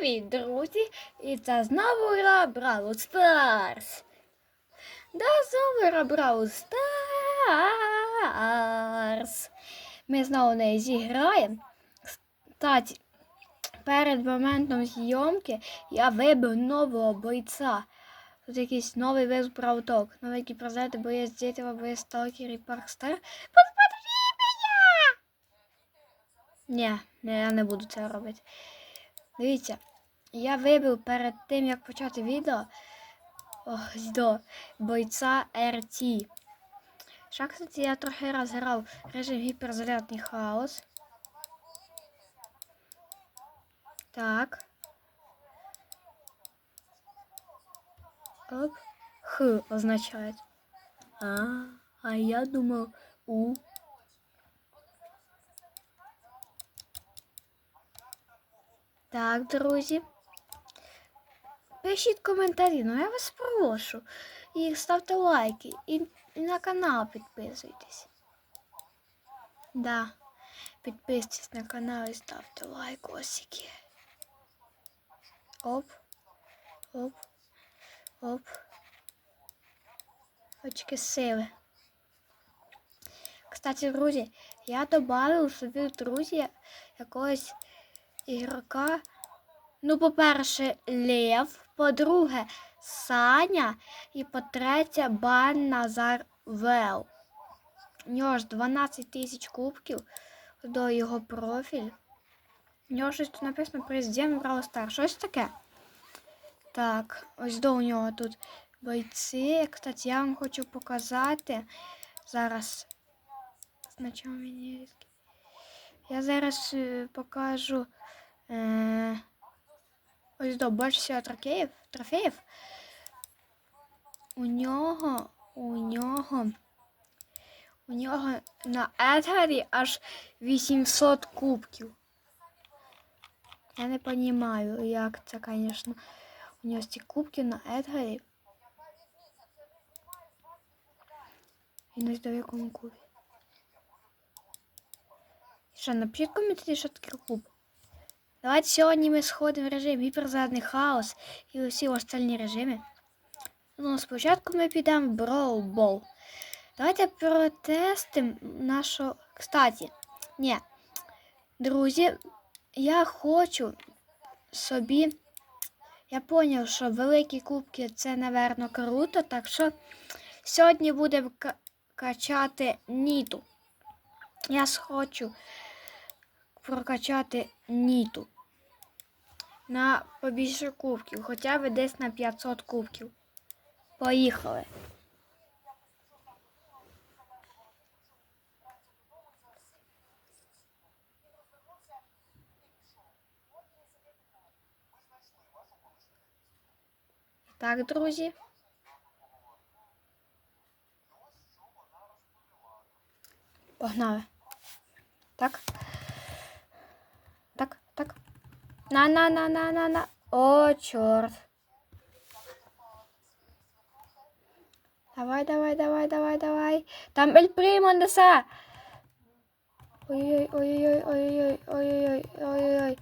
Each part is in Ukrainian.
Привіт, друзі! І це знову гра Brawl Stars. Да, знову гра Brawl Stars. Ми знову в неї зіграємо. Кстати, перед моментом зйомки я вибив нового бойця. Тут якийсь новий вид правоток. Новий кіберзет, боєць дітей, боєць сталкер і паркстар. Посмотри мене! Ні, я не буду це робити. Дивіться, я вибив перед тим, як почати відео ось до бойця. Ще, кстати, я трохи раз грав режим гіперзарядний хаос. Так. Оп. Х означает. А, а я думал У. Так, друзі. Пишіть коментарі, ну я вас прошу. І ставте лайки. І, і на канал підписуйтесь. Да. Підписуйтесь на канал і ставте лайкосики. Оп. Оп. Оп. Очки сили. Кстати, друзі, я додав собі друзі якогось ігрока. Ну, по-перше, Лев, по-друге, Саня і по-третє, Бан Назар Вел. У нього ж 12 тисяч кубків до його профіль. У нього щось тут написано президент Brawl Stars. Щось таке. Так, ось до у нього тут бойці. Кстати, я вам хочу показати. Зараз. Спочатку мені. Я зараз е, покажу. Е, ось до більше всього трофеїв. трофеїв. У нього, у нього, у нього на Едгарі аж 800 кубків. Я не розумію, як це, звісно. У нього ці кубки на Едгарі. Він ось до якому кубі. Що, напишіть в коментарі, що таке куб. Давайте сьогодні ми сходимо в режим гіперзадний хаос і усі остальні режими. Ну, спочатку ми підемо в Brawl Ball. Давайте протестимо нашу. Кстати, ні. Друзі, я хочу собі. Я зрозумів, що великі кубки це, напевно, круто, так що сьогодні будемо качати ніту. Я хочу прокачати ніту на побільше кубків, хоча б десь на 500 кубків. Поїхали. Так, друзі. Погнали. Так. На, на, на, на, на, на. О, чорт. Давай, давай, давай, давай, давай. Там Ель Примо несе. Ой-ой, ой-ой, ой-ой, ой-ой, ой-ой.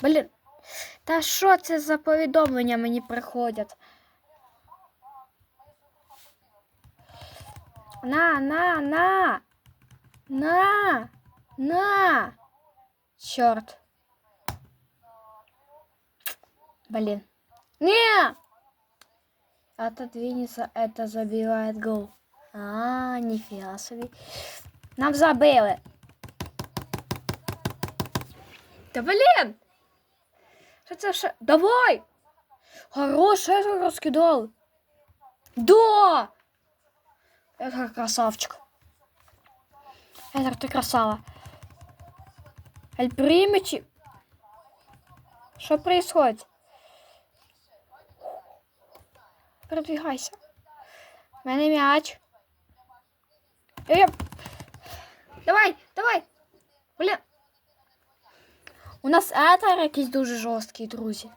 Блін. Та що це за повідомлення мені приходять? На, на, на. На. На. Черт. Блин. Не! Отодвинется, это забивает гол. А, нифига себе. Нам забили. Да блин! Що це ще? Давай! Хорош, я так розкидав. Да! Это красавчик. Это ты красава. Эль Примичи. Что происходит? Продвигайся. Мене м'яч. Давай, давай. Блін. У нас етер якийсь дуже жорсткий, друзі.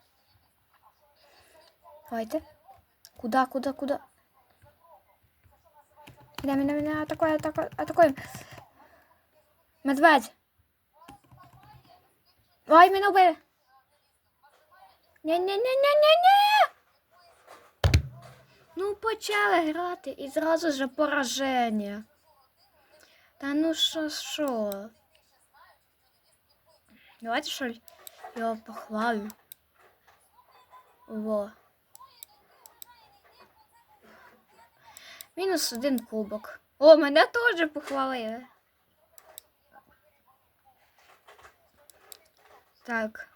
Давайте. Куда, куда, куда? Ідемо, ідемо, ідемо, атакуємо, атакуємо, атакуємо. Медведь. Ой, мене вбили. Ні-ні-ні-ні-ні-ні! Ну, почали грати і зразу ж пораження. Та ну що, що? Давайте що його похвалю. Во. Мінус один кубок. О, мене теж похвалили. Так.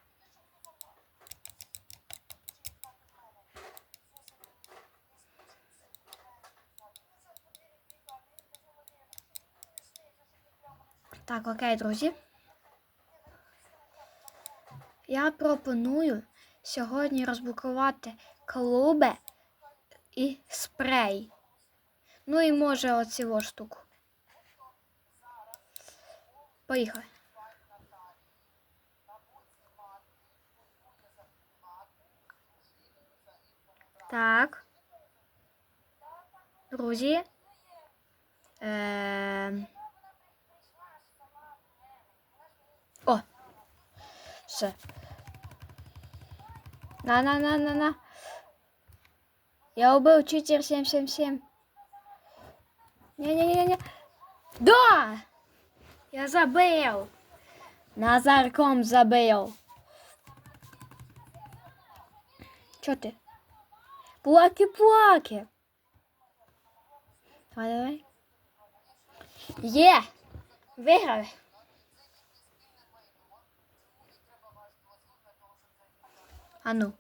Так, окей, друзі. Я пропоную сьогодні розблокувати клуби і спрей. Ну і може оцю штуку. Поїхали. Так. Друзі. Ем... О! Все. На, на, на, на, на. Я убил читер 777. Не-не-не-не. Да! Я забыл. Назарком забыл. Чё ты? Плаки-плаки. Давай, давай. Є! Виграли. А ну.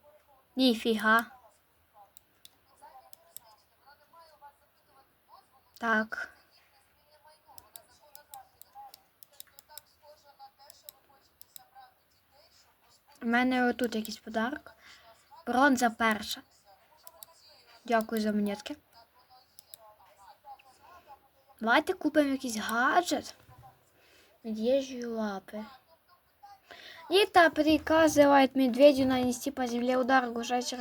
Ніфіга. Так. У мене отут якийсь подарок. Бронза перша. Дякую за монетки. Давайте купимо якийсь гаджет. Медвежьи лапы. Нита приказывает медведю нанести по земле удар, оглушающий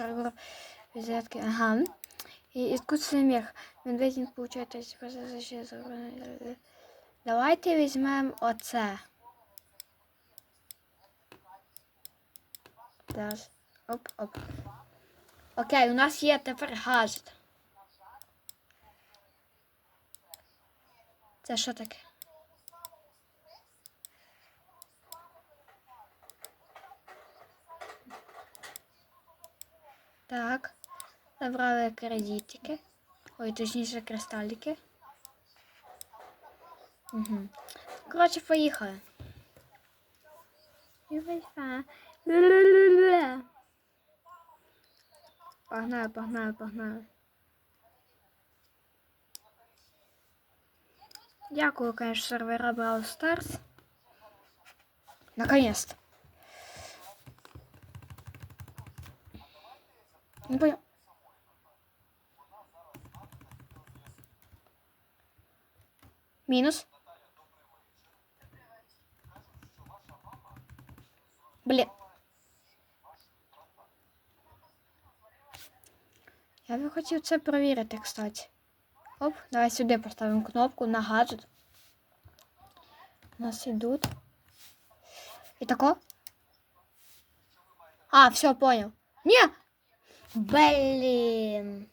взятки. Ага. И искусственный мех. Медведь не получает эти защиты. Давайте візьмемо оце. Зараз. Оп, оп. Окей, у нас є тепер гаджет. Це що таке? Так. Забрали кредитики. Ой, точніше кристалики. Угу. Коротше, поїхали. Погнали, погнали, погнали. Дякую, конечно, сервера Brawl Stars. Наконец-то. Не понял. Минус. Блин. Я би хотів це перевірити, кстати. Оп, давай сюди поставимо кнопку на гаджет. Нас йдуть. І тако. А, все, понял. Ні! Блін.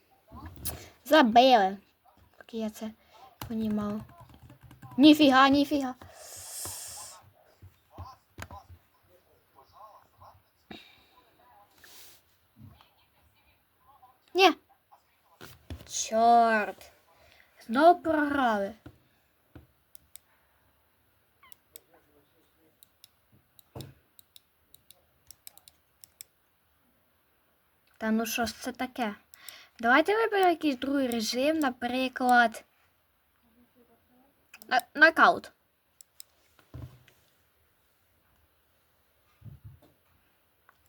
Забили. Поки я це понімав. Ніфіга, ніфіга. Ні. Чорт. Знову програли. Та ну що ж це таке? Давайте виберемо якийсь другий режим, наприклад. На- Нокаут.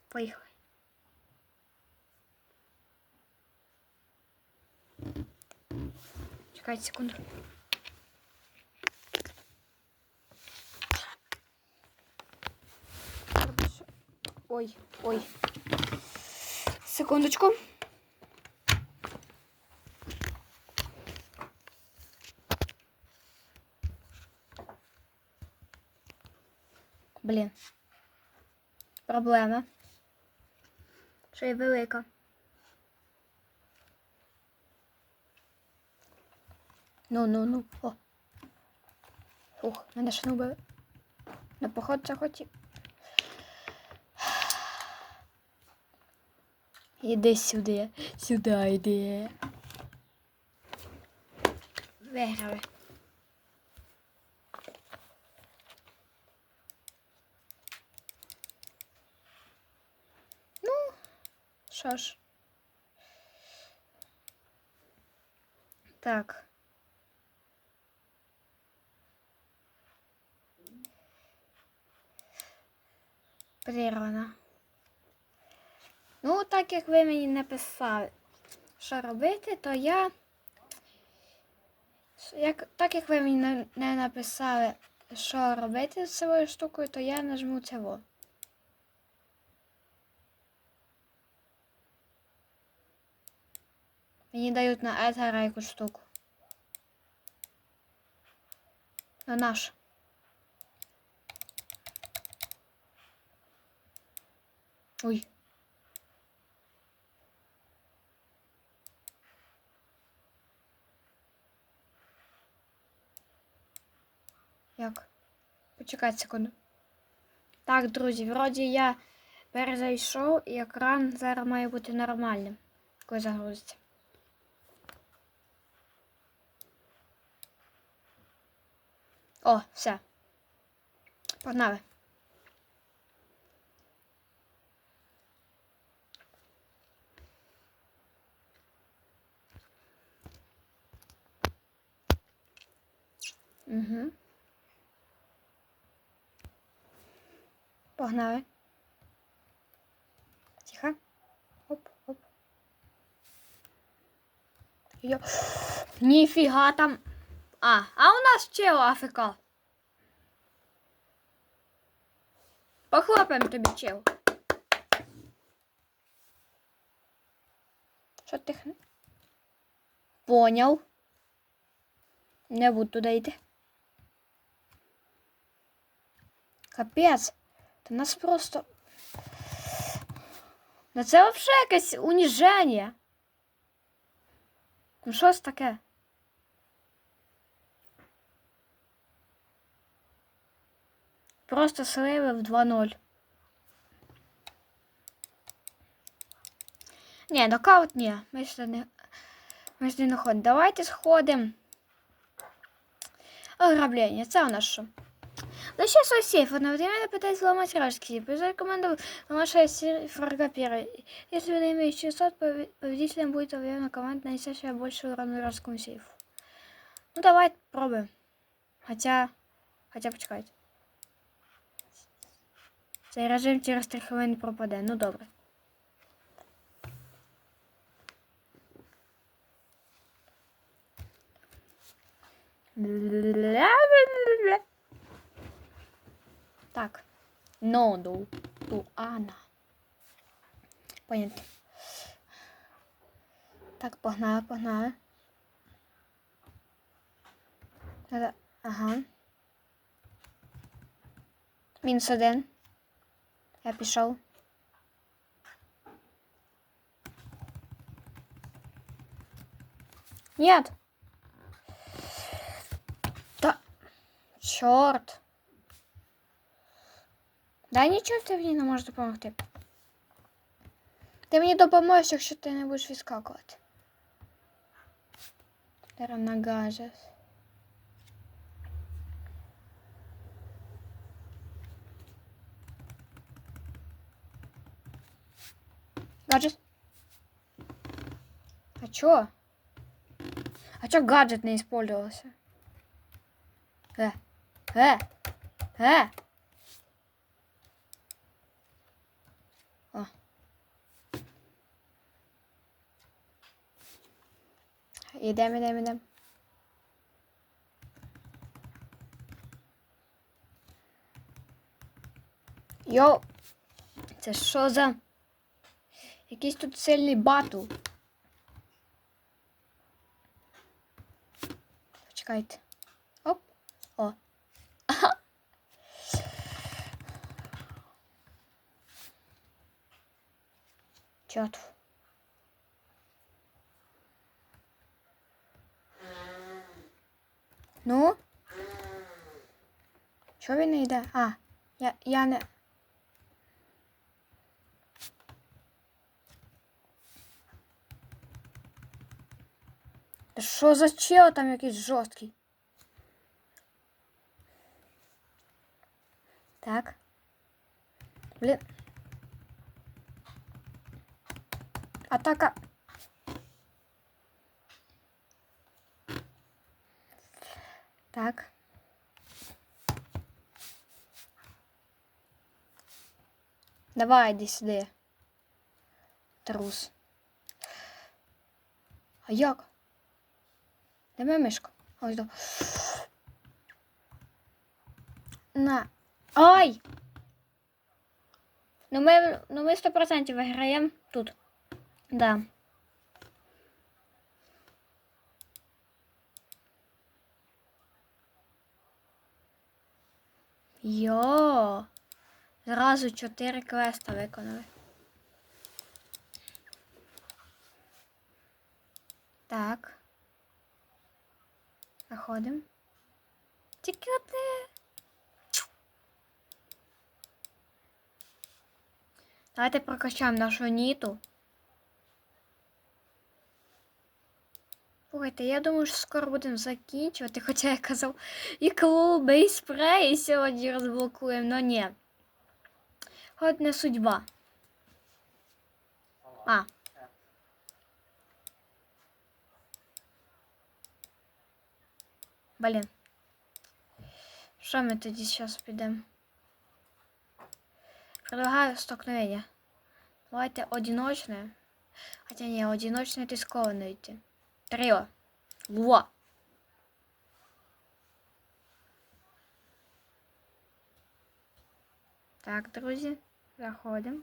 Поїхали. Чекайте секунду. Ой, ой. Секундочку. Блін. Проблема. що є велика. Ну, ну, ну. О. Ух, мене вбили. На поход захотів. Іди сюди. Сюди йди. Виграли. Ну, що ж. Так. Прервана. Ну, так як ви мені написали, що робити, то я. Як, так як ви мені не- написали, що робити з цією штукою, то я нажму цього. Мені дають на Едгара якусь штуку. На наш. Ой. Як? Почекайте секунду. Так, друзі, вроді я перезайшов і екран зараз має бути нормальним, коли загрузиться. О, все. Погнали. Угу. Погнали. Тихо. Оп, оп. Йо. Ніфіга там. А, а у нас чел АФК. Похлопаємо тобі чел. Що ти? хн- Поняв. Не буду туди йти. Капець. Та нас просто. Да це взагалі якесь уніження. Ну що таке? Просто сливи в 2-0. Ні, нокаут ні. Ми ж не. Ми ж не ходимо. Давайте сходимо. Ограблення, це у нас що? Защищай свой сейф. Одновременно пытаясь взломать вражеский сейф. Приезжай команду ломавшая сейф первой. Если вы имеете 600, побе- победителем будет уверена команда, нанесящая больше урона вражескому сейфу. Ну давай пробуем. Хотя... Хотя почекайте. Цей режим через 3 хвилини пропаде. Ну добре. Так. Ноду. Туана. Понятно. Так, погнали, погнали. Надо- Ага. Мінус один. Я пішов. Нет. Та... Чорт. Да нічого ти мені не можеш допомогти. Ти мені допоможеш, якщо ти не будеш відскакувати. Зараз на гаджет. Гаджет. А чё? А чё гаджет не использовался? Э, э, э. Ідем, ідем, ідем. Йоу, це що за якийсь тут сильний батл? Почекайте. Оп. О. Чотв. Ну? Він не йде? А, я, я не. Що за чел там якийсь жорсткий? Так. Блін. Атака. Так. Давай, іди сюди. Трус. А як? Моя мишка? Ось до. На. Ай! Ну ми, ну ми 100% виграємо тут. Да. Йо. Зразу 4 квеста виконали. Так. Заходимо. Тільки. Давайте прокачаємо нашу ніту. Слухайте, я думаю, що скоро будемо закінчувати, хоча я казав, і клуби, і спреї сьогодні розблокуємо, но ні. Хоч не судьба. А. Блін. Що ми тоді зараз підемо? Предлагаю столкновение. Давайте одиночное. Хотя не, одиночное рискованно идти. Трио. Во. Так, друзі, заходимо.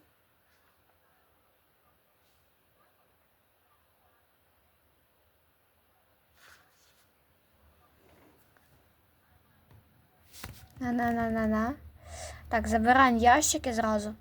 На-на-на-на-на. Так, забираємо ящики зразу.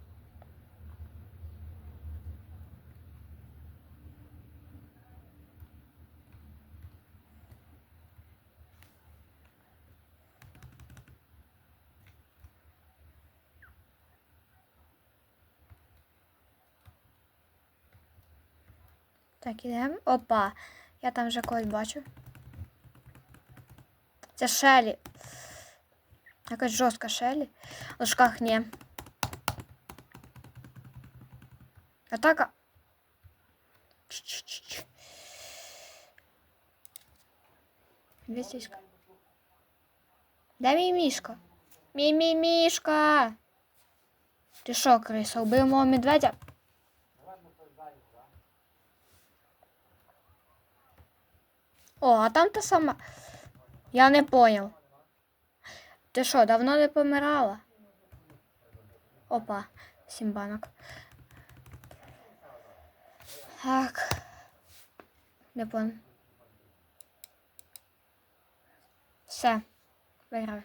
Так, ідемо. Опа. Я там вже когось бачу. Це Шелі. Якась жорстка Шелі. Лужках ні. Атака. Ч-ч-ч-ч. Де сіська? Де мій мішка? Мій мій мішка. Ти що, криса, убив мого медведя? О, а там та сама. Я не понял. Ти що, давно не помирала? Опа, сім банок. Так. Не понял. Все. Виграв.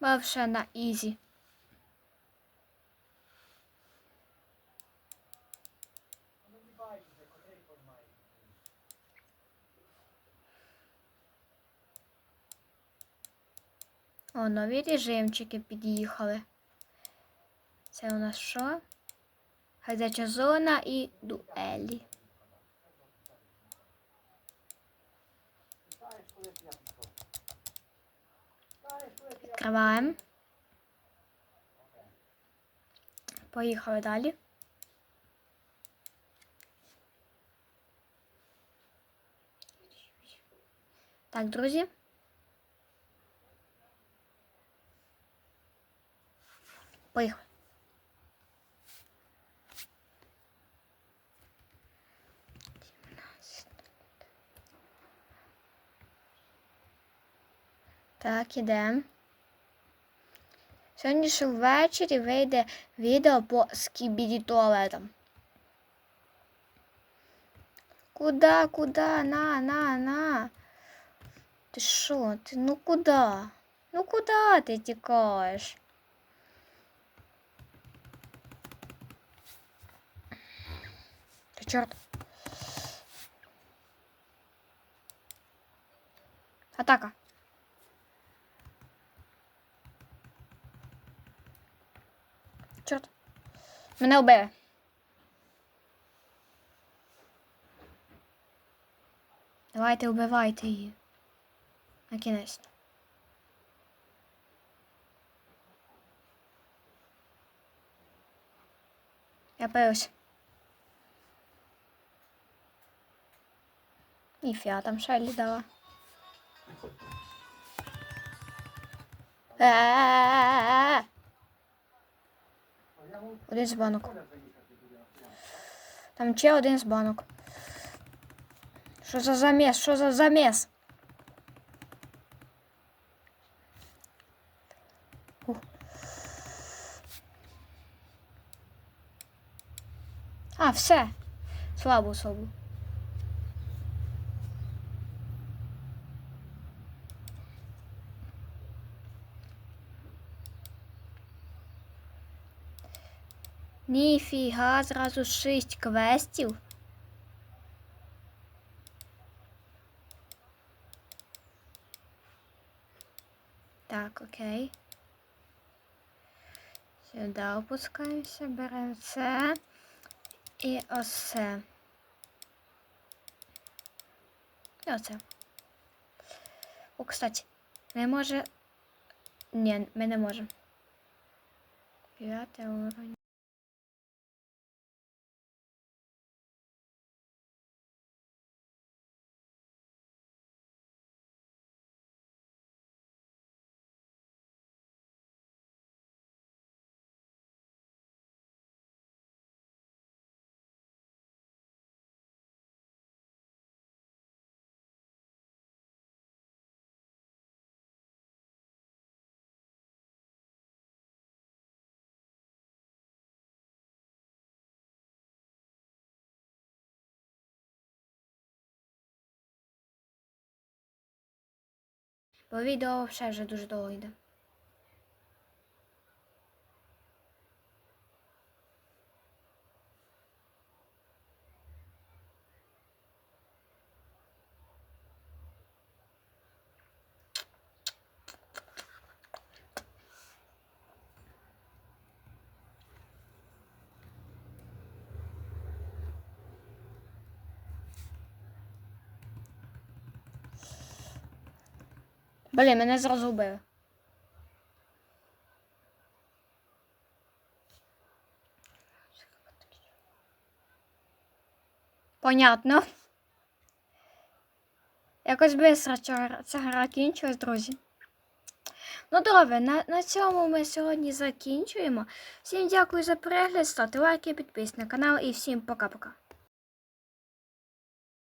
Вообще на ізі. О, нові режимчики під'їхали. Це у нас що? Ходяча зона і дуелі. Відкриваємо. Поїхали далі. Так, друзі. Поїхали. Так, ідемо. Сьогодні ще ввечері вийде відео по скібіді туалетам. Куда, куда? На, на, на. Ти що? Ти ну куда? Ну куда ти тікаєш? Чорт. Атака. Чорт. Мене вбили. Давайте вбивайте її. На кінець. Я пився. Ніфіга, там Шелі дала. Е-е-е-е. Один з банок. Там ще один з банок. Що за заміс? Що за заміс? Ух. А, все. Слабу особу. Ніфіга, зразу шість квестів. Так, окей. Сюди опускаємося, беремо це і ось це. І оце. О, кстати, не може. Ні, ми не можемо. П'ятий уровень. Бо відео ще вже дуже довго йде. Блін, мене зразу вбили. Понятно. Якось швидко ця- гра кінчилась, друзі. Ну добре, на, на цьому ми сьогодні закінчуємо. Всім дякую за перегляд, ставте лайки, підписуйтесь на канал і всім пока-пока.